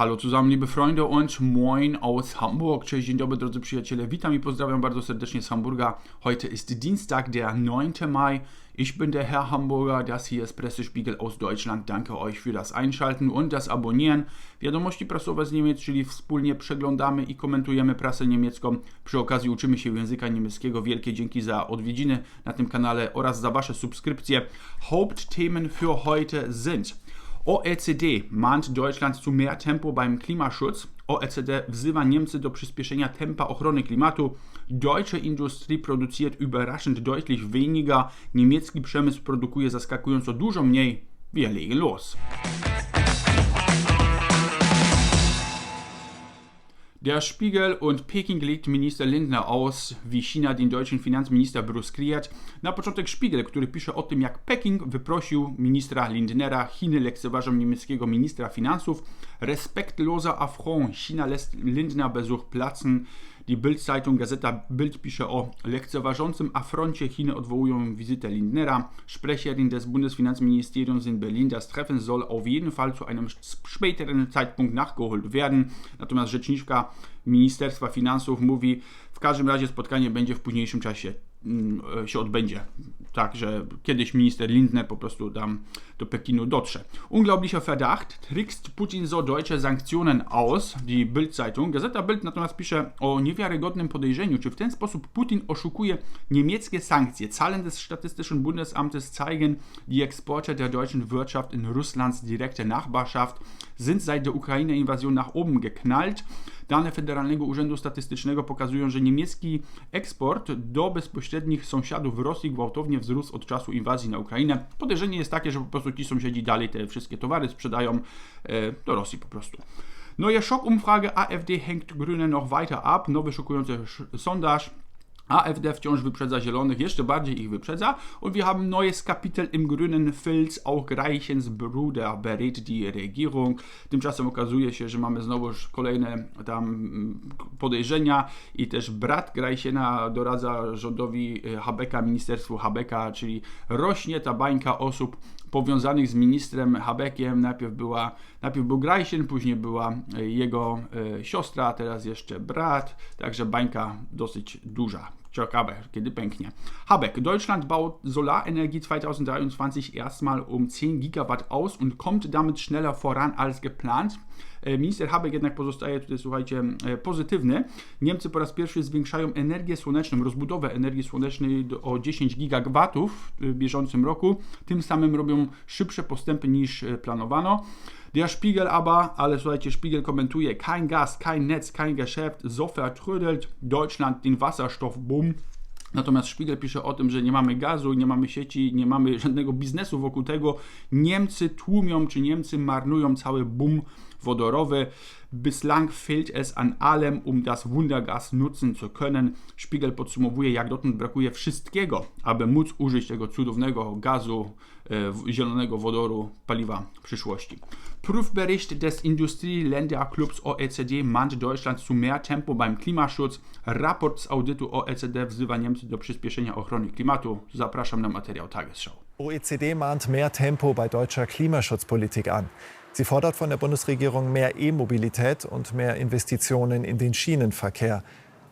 Hallo zusammen, liebe Freunde und moin aus Hamburg. Cześć, dzień dobry drodzy przyjaciele. Witam i pozdrawiam bardzo serdecznie z Hamburga. Heute ist Dienstag, der 9. Mai. Ich bin der Herr Hamburger, das hier ist Pressespiegel aus Deutschland. Danke euch für das Einschalten und das Abonnieren. Wiadomości prasowe z Niemiec, czyli wspólnie przeglądamy i komentujemy prasę niemiecką. Przy okazji uczymy się języka niemieckiego. Wielkie dzięki za odwiedziny na tym kanale oraz za Wasze subskrypcje. Hauptthemen für heute sind OECD mahnt Deutschland zu mehr Tempo beim Klimaschutz. OECD wzywa Niemcy do przyspieszenia tempa ochrony klimatu. Deutsche Industrie produziert überraschend deutlich weniger. Niemiecki przemysł produkuje zaskakująco dużo mniej. Wir legen los. Der Spiegel und Peking legt Minister Lindner aus, wie China den deutschen Finanzminister bruskriert. Na początek Spiegel, który pisze o tym, jak Peking wyprosił ministra Lindnera. Chiny lekceważą niemieckiego ministra finansów. Respektloser Affront. China lässt Lindner Besuch platzen. Die Bild-Zeitung Gazeta Bild pisze o lekceważącym afroncie. Chiny odwołują wizytę Lindnera. Sprecherin des Bundesfinanzministeriums in Berlin. Das Treffen soll auf jeden Fall zu einem späteren Zeitpunkt nachgeholt werden. Natomiast rzeczniczka Ministerstwa Finansów mówi, w każdym razie spotkanie będzie w późniejszym czasie się odbędzie. Tak, że kiedyś minister Lindner po prostu tam do Pekinu dotrze. Unglaublicher Verdacht, trickst Putin so deutsche Sanktionen aus, die Bild-Zeitung. Gazeta Bild natomiast pisze o niewiarygodnym podejrzeniu, czy w ten sposób Putin oszukuje niemieckie sankcje. Zahlen des Statistischen Bundesamtes zeigen, die Exporte der deutschen Wirtschaft in Russlands direkte Nachbarschaft sind seit der Ukraine-Invasion nach oben geknallt. Dane Federalnego Urzędu Statystycznego pokazują, że niemiecki eksport do bezpośrednich sąsiadów Rosji gwałtownie wzrósł od czasu inwazji na Ukrainę. Podejrzenie jest takie, że po prostu ci sąsiedzi dalej te wszystkie towary sprzedają e, do Rosji po prostu. Neue Schockumfrage AfD hängt Grüne noch weiter ab. Nowy szokujący sondaż AfD wciąż wyprzedza Zielonych, jeszcze bardziej ich wyprzedza. Und wir haben neues Kapitel im grünen Filz. Auch Greichens Bruder berät die Regierung. Tymczasem okazuje się, że mamy znowuż kolejne tam podejrzenia i też brat Greichena doradza rządowi Habeka, ministerstwu Habeka, czyli rośnie ta bańka osób powiązanych z ministrem Habekiem. Najpierw, była, najpierw był Greisien, później była jego e, siostra, a teraz jeszcze brat. Także bańka dosyć duża. Ciekawe, kiedy pęknie. Habeck, Deutschland baut Solarenergie 2023 erstmal um 10 Gigawatt aus und kommt damit schneller voran als geplant. Minister Habeck jednak pozostaje tutaj, słuchajcie, pozytywny. Niemcy po raz pierwszy zwiększają energię słoneczną, rozbudowę energii słonecznej o 10 gigawatów w bieżącym roku. Tym samym robią szybsze postępy niż planowano. Der Spiegel aber, ale słuchajcie, Spiegel komentuje, kein Gas, kein Netz, kein Geschäft, so vertrödelt Deutschland den Wasserstoffboom. Natomiast Spiegel pisze o tym, że nie mamy gazu, nie mamy sieci, nie mamy żadnego biznesu wokół tego. Niemcy tłumią, czy Niemcy marnują cały boom wodorowy. Bislang fehlt es an allem, um das Wundergas nutzen zu können. Spiegel podsumowuje, jak dotąd brakuje wszystkiego, aby móc użyć tego cudownego gazu, zielonego wodoru, paliwa przyszłości. Prüfbericht des Industrieländerclubs OECD mahnt Deutschland zu mehr Tempo beim Klimaschutz. Raport z audytu OECD wzywa Niemcy do przyspieszenia ochrony klimatu. Zapraszam na materiał Tagesschau. OECD mahnt mehr Tempo bei deutscher Klimaschutzpolitik an. Sie fordert von der Bundesregierung mehr E-Mobilität und mehr Investitionen in den Schienenverkehr.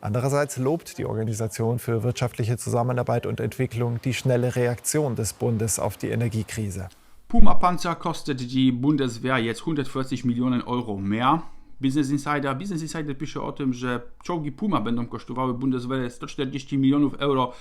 Andererseits lobt die Organisation für wirtschaftliche Zusammenarbeit und Entwicklung die schnelle Reaktion des Bundes auf die Energiekrise. Puma-Panzer kostet die Bundeswehr jetzt 140 Millionen Euro mehr. Business Insider. Business Insider pisze o tym, że czołgi Puma będą kosztowały Bundeswehr 140 milionów euro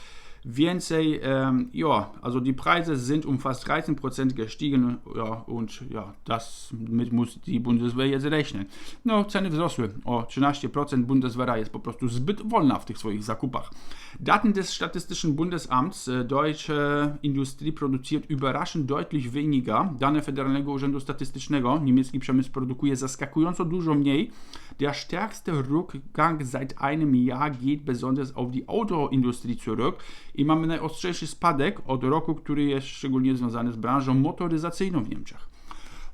więcej. Ähm, ja, also die Preise sind um fast 13% gestiegen ja, und ja, damit muss die Bundeswehr jetzt rechnen. No, ceny wzrosły o 13%. Bundeswehr jest po prostu zbyt wolna w tych swoich zakupach. Daten des Statistischen Bundesamts. Deutsche Industrie produziert überraschend deutlich weniger. Dane Federalnego Urzędu Statystycznego. Niemiecki przemysł produkuje zaskakująco dużo mniej. Der stärkste Rückgang seit einem Jahr geht besonders auf die Autoindustrie zurück i mamy najostrzejszy spadek od roku, który jest szczególnie związany z branżą motoryzacyjną w Niemczech.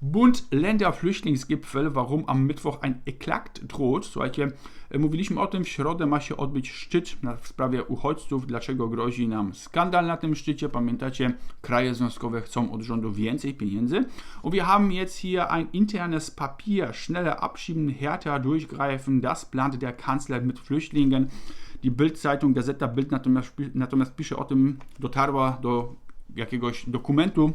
Bund-Länder-Flüchtlingsgipfel, warum am Mittwoch ein Eklat droht. Słuchajcie, mówiliśmy o tym, w środę ma się odbyć szczyt w sprawie uchodźców, dlaczego grozi nam skandal na tym szczycie. Pamiętacie, kraje związkowe chcą od rządu więcej pieniędzy. Und wir haben jetzt hier ein internes Papier, schneller abschieben, härter durchgreifen, das plante der Kanzler mit Flüchtlingen. Die Bild-Zeitung, Gazeta Bild natomiast, natomiast pisze o tym, dotarła do jakiegoś dokumentu,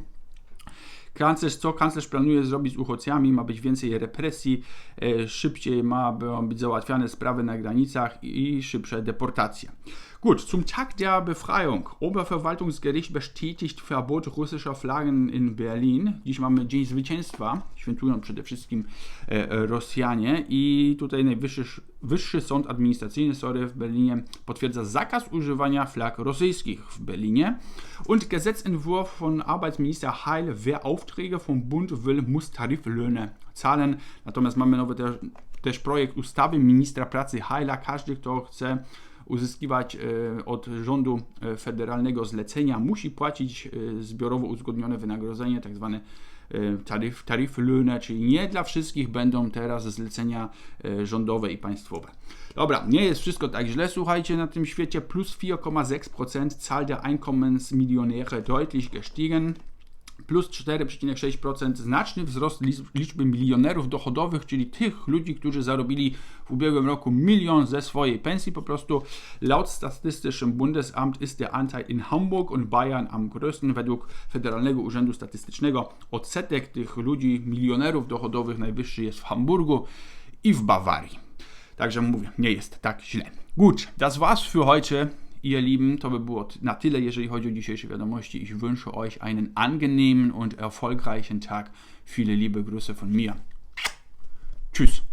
Kanclerz, co kanclerz planuje zrobić z uchodźcami? Ma być więcej represji, e, szybciej ma być załatwiane sprawy na granicach i szybsze deportacje. Gut, zum Tag der Befreiung. Oberverwaltungsgericht bestätigt Verbot russischer Flaggen in Berlin. Dziś mamy Dzień Zwycięstwa. Świętują przede wszystkim e, Rosjanie i tutaj Najwyższy Wyższy Sąd Administracyjny sorry, w Berlinie potwierdza zakaz używania flag rosyjskich w Berlinie. Und Gesetzentwurf von Arbeitsminister Heil, wer Aufträge vom Bund will, muss Tariflöhne zahlen. Natomiast mamy nowy też, też projekt ustawy ministra pracy Heila. Każdy, kto chce uzyskiwać e, od rządu e, federalnego zlecenia, musi płacić e, zbiorowo uzgodnione wynagrodzenie, tak zwane taryf, taryfy Löhne, czyli nie dla wszystkich będą teraz zlecenia rządowe i państwowe. Dobra, nie jest wszystko tak źle, słuchajcie, na tym świecie. Plus 4,6% Zahl der Einkommensmillionäre deutlich gestiegen plus 4,6% znaczny wzrost liczby milionerów dochodowych, czyli tych ludzi, którzy zarobili w ubiegłym roku milion ze swojej pensji. Po prostu laut Statystycznym Bundesamt ist der Anteil in Hamburg und Bayern am größten. Według Federalnego Urzędu Statystycznego odsetek tych ludzi, milionerów dochodowych najwyższy jest w Hamburgu i w Bawarii. Także mówię, nie jest tak źle. Gut, das war's für heute. Ihr Lieben, to by było na tyle, jeżeli chodzi o dzisiejsze wiadomości. Ich wünsche euch einen angenehmen und erfolgreichen Tag. Viele liebe Grüße von mir. Tschüss.